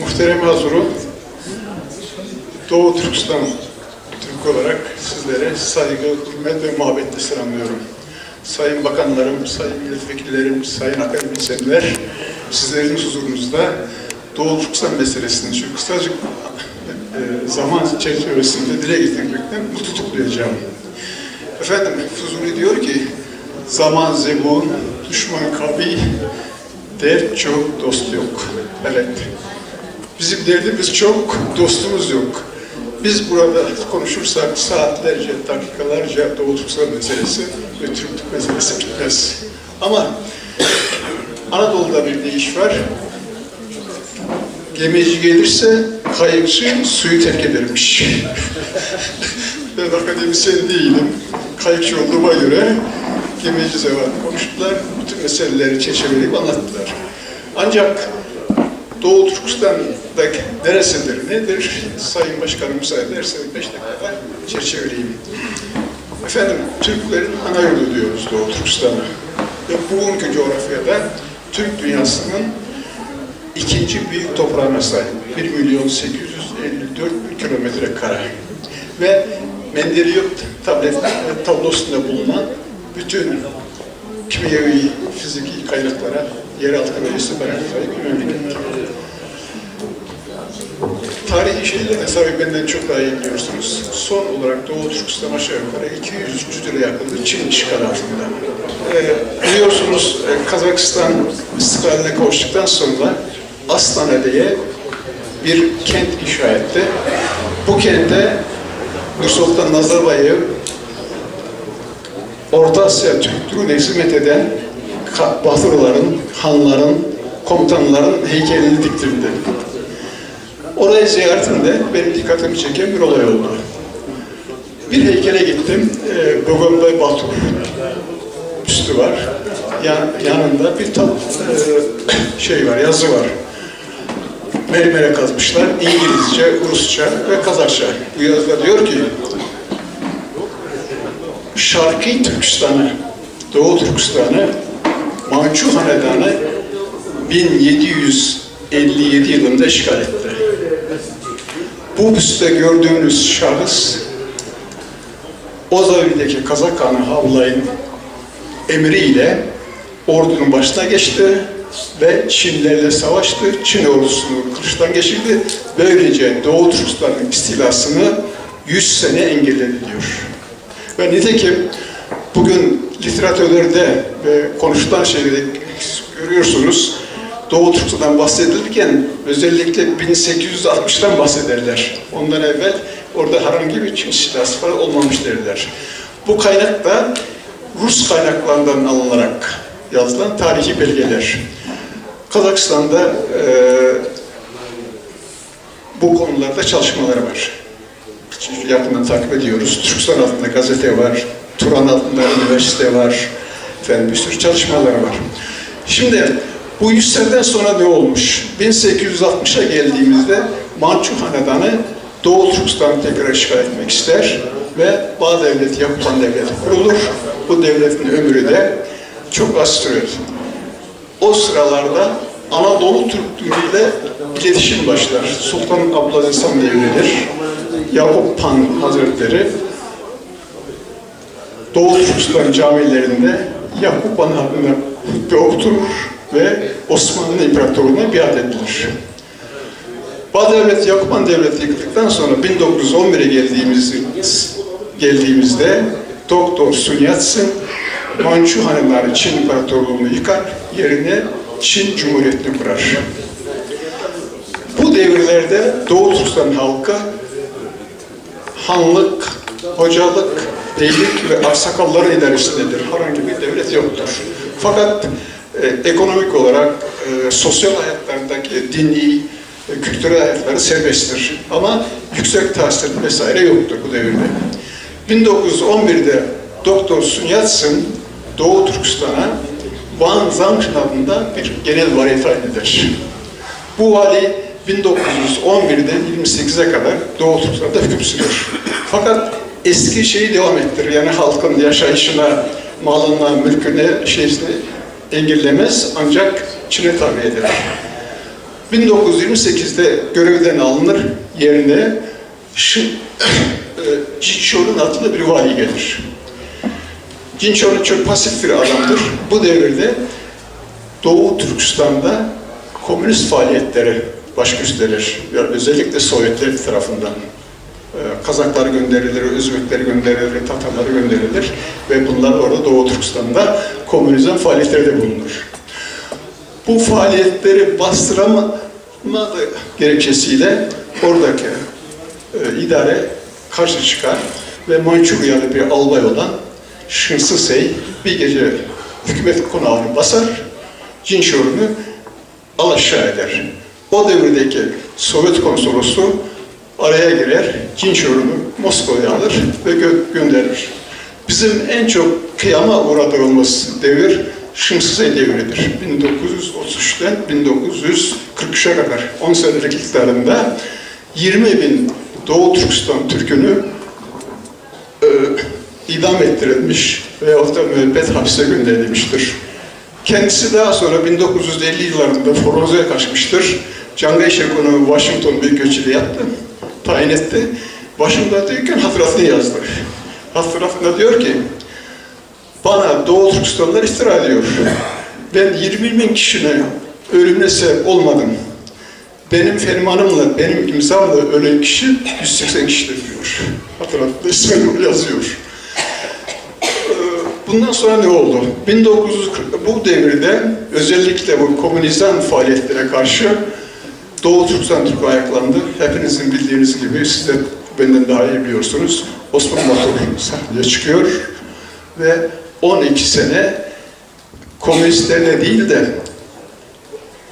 Muhterem Hazuru, Doğu Türkistan Türk olarak sizlere saygı, hürmet ve muhabbetle selamlıyorum. Sayın bakanlarım, sayın milletvekillerim, sayın akademisyenler, sizlerin huzurunuzda Doğu Türkistan meselesini şu kısacık e, zaman çerçevesinde dile getirmekten mutluluk duyacağım. Efendim, Fuzuli diyor ki, zaman zebun, düşman kavi, dert çok, dost yok. Evet. Bizim derdimiz çok, dostumuz yok. Biz burada konuşursak saatlerce, dakikalarca Doğu Türkistan meselesi ve Türklük meselesi bitmez. Ama Anadolu'da bir deyiş var. Gemici gelirse kayıkçı suyu terk edermiş. ben akademisyen değilim. Kayıkçı olduğuma göre gemici zevat konuştular. Bütün meseleleri çerçeveleyip anlattılar. Ancak Doğu Türkistan'da neresidir, nedir? Sayın Başkanım müsaade ederse beş dakikada çerçeveleyeyim. Efendim, Türklerin ana yolu diyoruz Doğu Türkistan'a. Ve bugünkü coğrafyada Türk dünyasının ikinci büyük toprağına sahip. 1 milyon 854 bin kilometre kare. Ve Mendeleyev tablet tablosunda bulunan bütün kimyevi, fiziki kaynaklara yeraltı istihbarat sahip bir memleket. Tarihi şeyleri tabii benden çok daha iyi biliyorsunuz. Son olarak Doğu Türkistan aşağı yukarı 200-300 lira yakındır Çin işgal altında. Ee, biliyorsunuz e, Kazakistan istiklaline kavuştuktan sonra Astana diye bir kent inşa etti. Bu kente Nursultan Nazarbayev Orta Asya Türklüğüne hizmet eden Batılıların, hanların, komutanların heykelini diktirdi. Orayı ziyaretimde benim dikkatimi çeken bir olay oldu. Bir heykele gittim, e, Gogol Batur üstü var. Yan, yanında bir tab e, şey var, yazı var. Mermere kazmışlar, İngilizce, Rusça ve Kazakça. Bu yazıda diyor ki, Şarkı Türkistan'ı, Doğu Türkistan'ı Mançu Hanedanı 1757 yılında işgal etti. Bu üstte gördüğünüz şahıs o zamandaki Kazak Hanı Havlay'ın emriyle ordunun başına geçti ve Çinlerle savaştı. Çin ordusunu kılıçtan geçirdi. Böylece Doğu Türkistan'ın istilasını 100 sene engelledi diyor. Ve nitekim bugün literatürlerde ve konuşulan şeyleri görüyorsunuz. Doğu Türkistan'dan bahsedilirken özellikle 1860'tan bahsederler. Ondan evvel orada herhangi bir Çin istilası falan olmamış derler. Bu kaynak da Rus kaynaklarından alınarak yazılan tarihi belgeler. Kazakistan'da eee bu konularda çalışmaları var. Yakından takip ediyoruz. Türkistan adında gazete var, Turan adında üniversite var. Efendim bir sürü çalışmaları var. Şimdi bu 100 seneden sonra ne olmuş? 1860'a geldiğimizde Mançu Hanedanı Doğu Türkistan'ı tekrar işgal etmek ister ve Bağ Devleti, Yakuban Devleti kurulur. Bu devletin ömrü de çok az sürer. O sıralarda Anadolu Türklüğüyle iletişim başlar. Sultan Abdülaziz Han devridir. Yakup Han Hazretleri Doğu Türkistan camilerinde Yakup Han adına hutbe okuturur ve Osmanlı İmparatorluğu'na biat edilir. Bağ Devleti, Yakup Han Devleti yıkıldıktan sonra 1911'e geldiğimiz, geldiğimizde Doktor Sun Yat-sen Mançu Hanedanı Çin İmparatorluğu'nu yıkar, yerine Çin Cumhuriyeti'ni kurar. Bu devirlerde Doğu Türkistan halkı hanlık, hocalık, beylik ve aksakalların idaresindedir. Herhangi bir devlet yoktur. Fakat e, ekonomik olarak e, sosyal hayatlarındaki dini, e, kültürel hayatları serbesttir. Ama yüksek tahsil vesaire yoktur bu devirde. 1911'de Doktor Sun Yat-sen Doğu Türkistan'a Van Zangşin adında bir genel vali tayin. Bu vali 1911'den 28'e kadar Doğu Türkistan'da hüküm sürüyor. Fakat eski şeyi devam ettirir. Yani halkın yaşayışına, malına, mülküne, şeysini engellemez ancak Çin'e tabi eder. 1928'de görevden alınır yerine Şı, e, adlı bir vali gelir. Cinçor'un çok pasif bir adamdır. Bu devirde Doğu Türkistan'da komünist faaliyetlere baş. Yani özellikle Sovyetler tarafından. Ee, Kazaklar gönderilir, Özbekler gönderilir, Tatarlar gönderilir ve bunlar orada Doğu Türkistan'da komünizm faaliyetleri de bulunur. Bu faaliyetleri bastıramadı gerekçesiyle oradaki e, idare karşı çıkar ve Mançuryalı bir albay olan Şınsı Sey bir gece hükümet konağını basar, Cinşor'unu alaşağı eder. O devirdeki Sovyet konsolosu araya girer, Cinşor'unu Moskova'ya alır ve gö- gönderir. Bizim en çok kıyama uğradığımız devir Şımsızey devridir. 1933'ten 1943'e kadar 10 senelik iktidarında 20 bin Doğu Türkistan Türk'ünü e, idam ettirilmiş veyahut da müebbet hapse gönderilmiştir. Kendisi daha sonra 1950 yıllarında Foroza'ya kaçmıştır. Cangay Şekun'u Washington Büyükelçiliği yaptı, tayin etti. Washington'dayken hatıratını yazdı. Hatıratında diyor ki, bana Doğu Türkistanlar iftira ediyor. Ben 20 bin kişinin ölümüne sebep olmadım. Benim fermanımla, benim imzamla ölen kişi 180 kişidir diyor. Hatıratında ismini yazıyor. Bundan sonra ne oldu? 1940 bu devirde özellikle bu komünizm faaliyetlere karşı Doğu Türkistan Türk ayaklandı. Hepinizin bildiğiniz gibi, siz de benden daha iyi biliyorsunuz. Osman Batur sahneye çıkıyor ve 12 sene komünistlerle değil de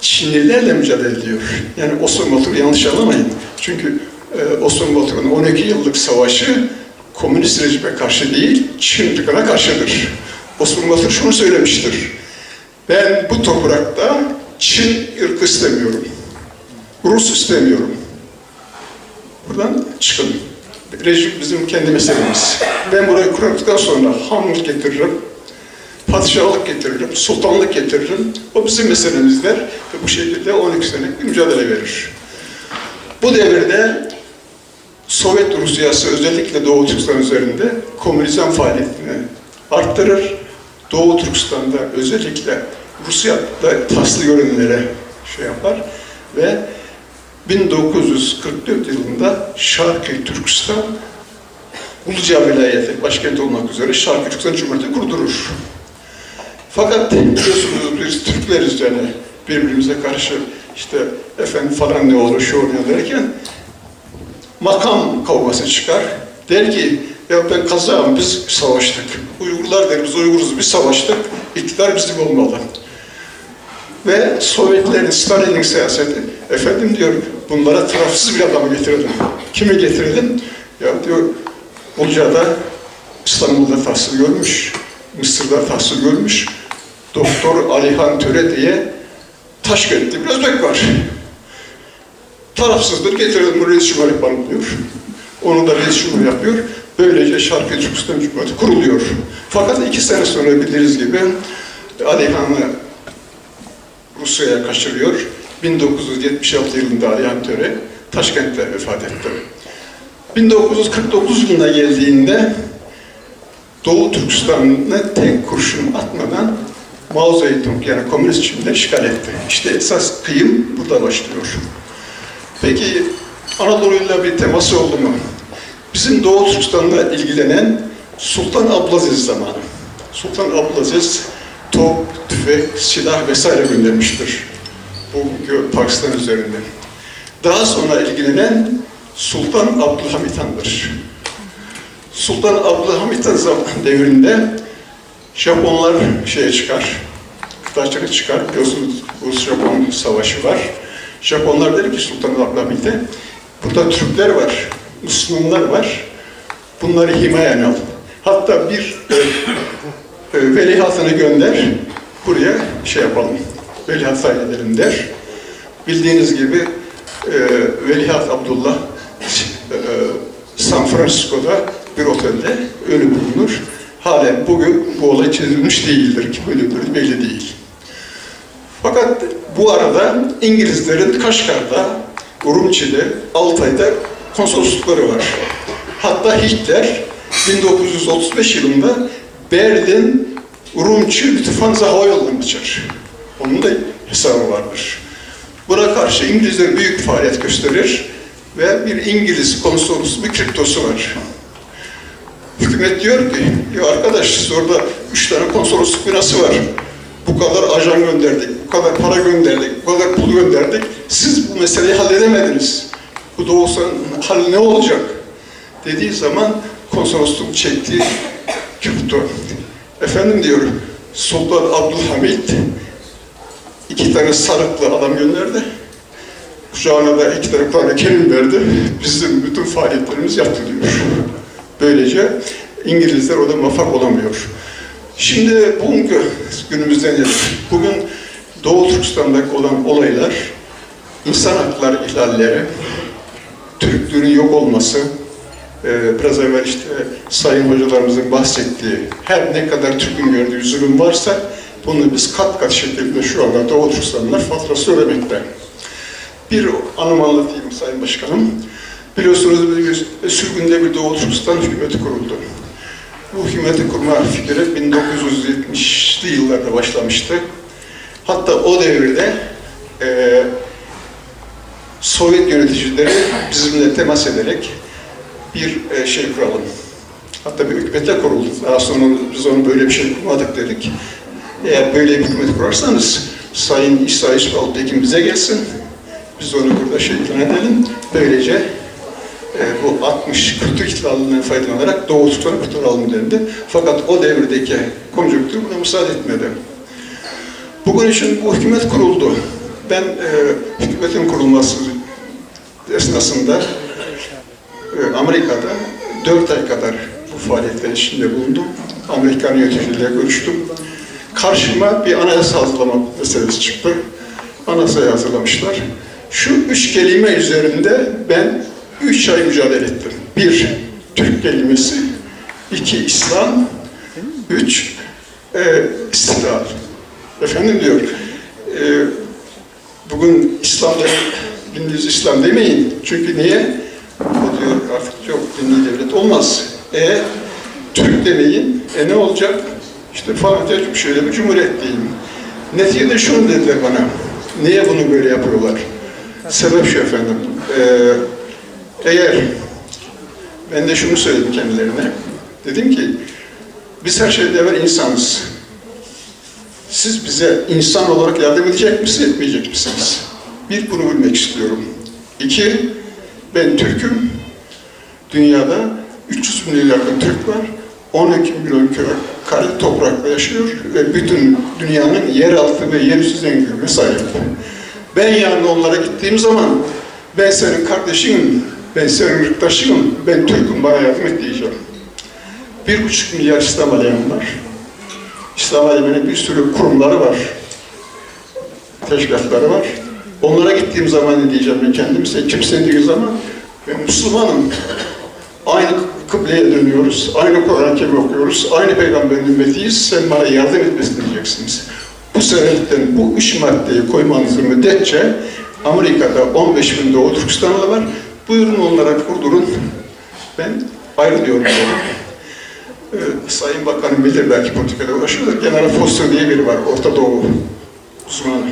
Çinlilerle mücadele ediyor. Yani Osman Batur yanlış anlamayın. Çünkü e, Osman Batur'un 12 yıllık savaşı komünist rejime karşı değil, Çin ırkına karşıdır. Osman Batur şunu söylemiştir. Ben bu toprakta Çin ırkı istemiyorum. Rus istemiyorum. Buradan çıkın. Rejim bizim kendi meselemiz. Ben burayı kurduktan sonra hanlık getiririm, padişahlık getiririm, sultanlık getiririm. O bizim meselemiz der ve bu şekilde 12 senelik bir mücadele verir. Bu devirde Sovyet Rusyası özellikle Doğu Türkistan üzerinde komünizm faaliyetini arttırır. Doğu Türkistan'da özellikle Rusya'da taslı görünümlere şey yapar ve 1944 yılında Şarkı Türkistan Uluca vilayeti başkent olmak üzere Şarkı Türkistan Cumhuriyeti kurdurur. Fakat biliyorsunuz biz Türkleriz yani birbirimize karşı işte efendim falan ne olur şu oluyor derken makam kavgası çıkar. Der ki ya ben kazağım biz savaştık. Uygurlar der biz Uyguruz biz savaştık. İktidar bizim olmalı. Ve Sovyetlerin, Stalin'in siyaseti efendim diyor bunlara tarafsız bir adamı getirelim. Kimi getirelim? Ya diyor Bulca'da İstanbul'da tahsil görmüş, Mısır'da tahsil görmüş. Doktor Alihan Töre diye Taşkent'te bir Özbek var. Tarafsızdır getirelim bu reis cumhur yapalım diyor. Onu da reis cumhur yapıyor. Böylece Şarkı Türkistan Cumhuriyeti kuruluyor. Fakat iki sene sonra bildiğiniz gibi Alihan'ı Rusya'ya kaçırıyor. 1976 yılında Alihan Töre Taşkent'te vefat etti. 1949 yılına geldiğinde Doğu Türkistan'ı tek kurşun atmadan Mao Zedong yani komünist Çin'de işgal etti. İşte esas kıyım burada başlıyor. Peki Anadolu'yla bir teması oldu mu? Bizim Doğu Türkistan'la ilgilenen Sultan Abdülaziz zamanı. Sultan Abdülaziz top, tüfek, silah vesaire göndermiştir. Pakistan üzerinde. Daha sonra ilgilenen Sultan Abdülhamit Han'dır. Sultan Abdülhamit Han devrinde Japonlar şeye çıkar, kıtaçlara çıkar. Biliyorsunuz Rus-Japon savaşı var. Japonlar der ki Sultan Abdülhamit'e, burada Türkler var, Müslümanlar var, bunları himayen al. Hatta bir e, e, velihatını gönder, buraya şey yapalım, velihat tayin edelim der. Bildiğiniz gibi e, Velihat Abdullah e, San Francisco'da bir otelde ölü bulunur. Halen bugün bu olay çözülmüş değildir. Kim öldürdüğü belli değil. Fakat Bu arada İngilizlerin Kaşgar'da, Urumçi'de, Altay'da konsoloslukları var. Hatta Hitler 1935 yılında Berlin, Urumçi, Lufthansa Hava Yolları'nı açar. Onun da hesabı vardır. Buna karşı İngilizler büyük faaliyet gösterir ve bir İngiliz konsolosu, bir kriptosu var. Hükümet diyor ki, ya arkadaş siz orada üç tane konsolosluk binası var. Bu kadar ajan gönderdik, bu kadar para gönderdik, bu kadar pul gönderdik. Siz bu meseleyi halledemediniz. Bu da olsa hal ne olacak? Dediği zaman konsolosluk çekti, kripto. Efendim diyor, Sultan Abdülhamit iki tane sarıklı adam gönderdi. Kucağına da iki tane Kur'an-ı Kerim verdi. Bizim bütün faaliyetlerimiz yaptı. Böylece İngilizler orada muvaffak olamıyor. Şimdi bugünkü günümüzden gelir. Bugün Doğu Türkistan'daki olan olaylar, insan hakları ihlalleri, Türklüğün yok olması, e, biraz evvel işte sayın hocalarımızın bahsettiği her ne kadar Türk'ün gördüğü zulüm varsa bunu biz kat kat şekilde şu anda Doğu Türkistanlılar faturası ödemekte. Bir anımı anlatayım Sayın Başkanım. Biliyorsunuz bir sürgünde bir Doğu Türkistan hükümeti kuruldu. Bu hükümeti kurma fikri 1970'li yıllarda başlamıştı. Hatta o devirde e, Sovyet yöneticileri bizimle temas ederek bir e, şey kuralım. Hatta bir hükümete kuruldu. Daha sonra biz onu böyle bir şey kurmadık dedik. Eğer böyle bir hükümet kurarsanız Sayın İsa İsmail Tekin bize gelsin. Biz onu burada ilan edelim. Böylece e, bu 60 kültür ihtilalinden faydalanarak Doğu Türk'ten kurtulalım dendi. Fakat o devirdeki konjonktür buna müsaade etmedi. Bugün için bu hükümet kuruldu. Ben e, hükümetin kurulması esnasında e, Amerika'da 4 ay kadar bu faaliyetler içinde bulundum. Amerikan yöneticileriyle görüştüm. Karşıma bir anayasa hazırlama meselesi çıktı. Anayasayı hazırlamışlar. Şu üç kelime üzerinde ben üç ay mücadele ettim. Bir, Türk kelimesi. iki İslam. Üç, e, istiklal. Efendim diyor, e, bugün İslam gündüz İslam demeyin. Çünkü niye? O diyor artık çok dinli devlet olmaz. E, Türk demeyin. E ne olacak? İşte falan şöyle bir cumhuriyet diyeyim. Neticede şunu dediler bana. Niye bunu böyle yapıyorlar? Sebep şu efendim. Ee, eğer ben de şunu söyledim kendilerine. Dedim ki biz her şeyden evvel insanız. Siz bize insan olarak yardım edecek misiniz, etmeyecek misiniz? Bir, bunu bilmek istiyorum. İki, ben Türk'üm. Dünyada 300 milyon yakın Türk var. 12 milyon kare toprakta yaşıyor ve bütün dünyanın yeraltı ve yerüstü zenginliğine sahip. Ben yani onlara gittiğim zaman ben senin kardeşinim, ben senin ırktaşınım, ben Türk'üm bana yardım et diyeceğim. Bir buçuk milyar İslam alemi var. İslam aleminin bir sürü kurumları var. Teşkilatları var. Onlara gittiğim zaman ne diyeceğim ben kendim, sen kimsin dediği zaman ben Müslümanım. Aynı kıbleye dönüyoruz, aynı Kur'an-ı Kerim okuyoruz, aynı peygamberin ümmetiyiz, sen bana yardım etmesini diyeceksiniz. Bu sebepten bu üç maddeyi koymanızın müddetçe Amerika'da 15 bin Doğu Türkistanlı var. Buyurun onlara kurdurun. Ben ayrı diyorum. Ee, Sayın Bakanım bilir belki politikada uğraşıyorlar. General Foster diye biri var, Orta Doğu uzmanı.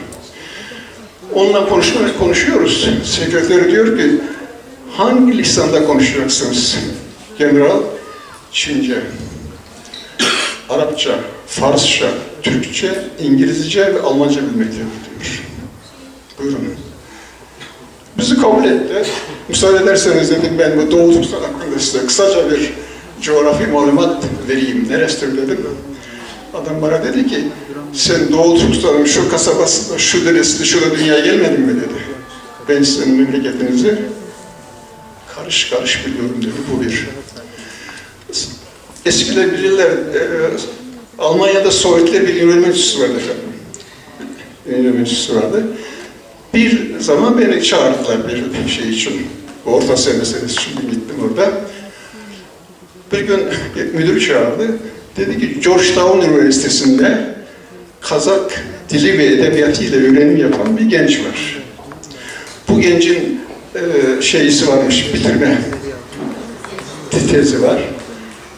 Onunla konuşuyoruz, konuşuyoruz. Sekreteri diyor ki, hangi lisanda konuşacaksınız? General, Çince, Arapça, Farsça, Türkçe, İngilizce ve Almanca bilmektedir diyor. Buyurun. Bizi kabul etti. Müsaade ederseniz dedim ben bu Doğu Türkistan hakkında size kısaca bir coğrafi malumat vereyim. Neresidir dedim. Adam bana dedi ki sen Doğu Türkistan'ın şu kasabasında, şu deresinde, şurada dünyaya gelmedin mi dedi. Ben sizin memleketinizi karış karış biliyorum dedi. Bu bir. Eskiler bilirler, e, Almanya'da Sovyetler bir üniversitesi vardı efendim. Üniversitesi vardı. Bir zaman beni çağırdılar bir şey için, orta meselesi için gittim orada. Bir gün bir müdür çağırdı. Dedi ki Georgetown Üniversitesi'nde Kazak dili ve edebiyatıyla öğrenim yapan bir genç var. Bu gencin e, şeysi varmış, bitirme tezi var.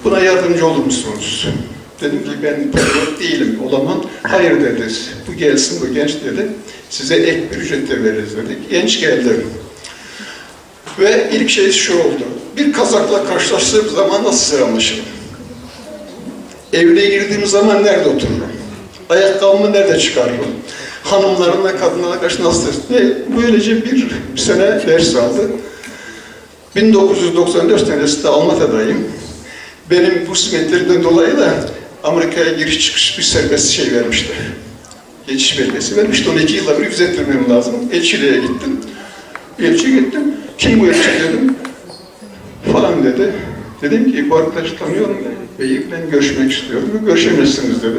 Buna yardımcı olur musunuz? Dedim ki ben pedagog değilim, olamam. Hayır dedi. Bu gelsin, bu genç dedi. Size ek bir ücret de veririz dedik. Genç geldi. Ve ilk şey şu oldu. Bir kazakla karşılaştığım zaman nasıl selamlaşırım? Evine girdiğim zaman nerede otururum? Ayakkabımı nerede çıkarırım? Hanımlarına, kadınlara karşı nasıl ve böylece bir sene ders aldı. 1994 senesinde Almata'dayım. Benim bu simetriden dolayı da Amerika'ya giriş çıkış bir serbest şey vermişti. Geçiş belgesi vermişti. 12 yılda bir gözettirmem lazım. Elçiliğe gittim. Elçi gittim. Kim bu elçi dedim. Falan dedi. Dedim ki bu arkadaşı tanıyorum ben. Bey'i ben görüşmek istiyorum. Görüşemezsiniz dedi.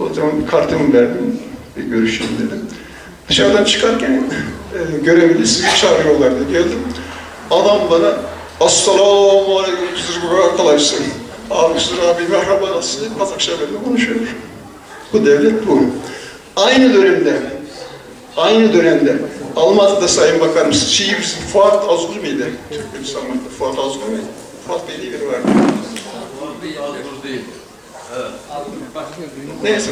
O zaman kartımı verdim. Bir görüşeyim dedim. Dışarıdan çıkarken e, görevli sizi çağırıyorlardı. Geldim. Adam bana Assalamu aleyküm Hızır arkadaşsın. Abi Hızır abi merhaba nasılsın? Kazakça benimle konuşuyor. Bu devlet bu. Aynı dönemde Aynı dönemde Almatı'da Sayın Bakanım, şiir Fuat Azgur mıydı? Türk Almatı'da Fuat Azgur muydu? Fuat Bey diye biri vardı. Neyse.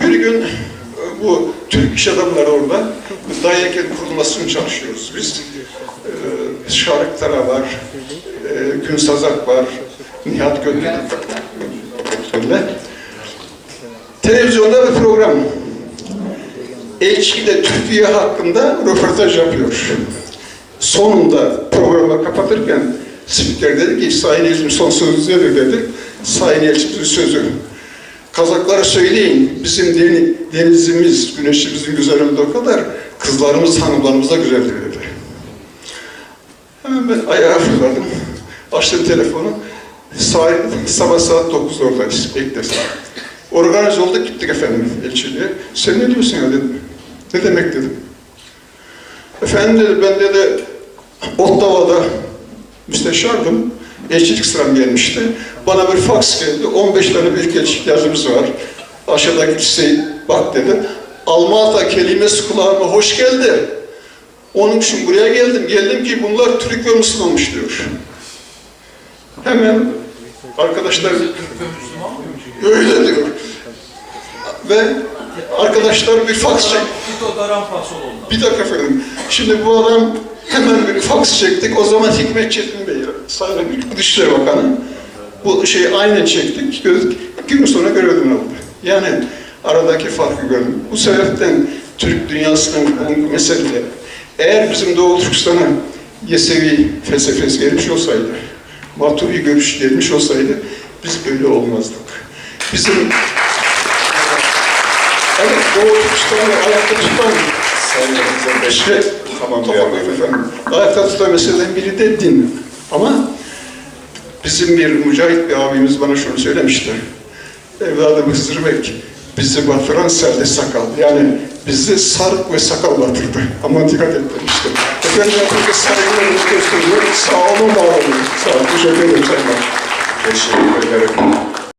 Bir gün e, bu Türk iş adamları orada Dayaken kurulmasını çalışıyoruz biz. Ee, Şarık Tara var, e, Gün Sazak var, Nihat Gönül. Televizyonda bir program. Elçi ile Türkiye hakkında röportaj yapıyor. Sonunda programı kapatırken spiker dedi ki Sayın Elçim son sözü dedi. Sayın Elçimizin sözü. Kazaklara söyleyin bizim deni- denizimiz, güneşimizin güzelliğinde o kadar kızlarımız, hanımlarımız da güzeldir dedi. Hemen ben ayağa fırladım. Açtım telefonu. Saat, sabah saat 9'da oradayız. Beklesin. Organize olduk gittik efendim elçiliğe. Sen ne diyorsun ya dedim. Ne demek dedim. Efendim dedi ben dedi Ottawa'da müsteşardım. Elçilik sıram gelmişti. Bana bir faks geldi. 15 tane büyük elçilik yazımız var. Aşağıdaki listeyi bak dedi. Almata kelimesi kulağıma hoş geldi. Onun için buraya geldim. Geldim ki bunlar Türk ve Müslümanmış diyor. Hemen arkadaşlar öyle diyor. Ve arkadaşlar bir faks çek. Bir dakika efendim. Şimdi bu adam hemen bir faks çektik. O zaman Hikmet Çetin Bey, Sayın Dışişleri Bakanı. Bu şeyi aynen çektik. Gördük. Gün sonra görevden aldı. Yani aradaki farkı gördüm. Bu sebepten Türk dünyasının bu meseleleri eğer bizim Doğu Türkistan'a Yesevi felsefesi gelmiş olsaydı, Matubi görüş gelmiş olsaydı biz böyle olmazdık. Bizim Evet, Doğu Türkistan'ı ayakta tutan şey, tamam, tamam efendim. Ayakta tutan meseleden biri de din. Ama bizim bir mücahit bir abimiz bana şunu söylemişti. Evladım Hızır Bek, bizi batıran selde sakal. Yani bizi sarık ve sakal batırdı. Aman dikkat et demiştim. Efendim hepinize saygılarımı gösteriyorum. Sağ olun, var olun. Sağ olun, teşekkür ederim. Teşekkür ederim.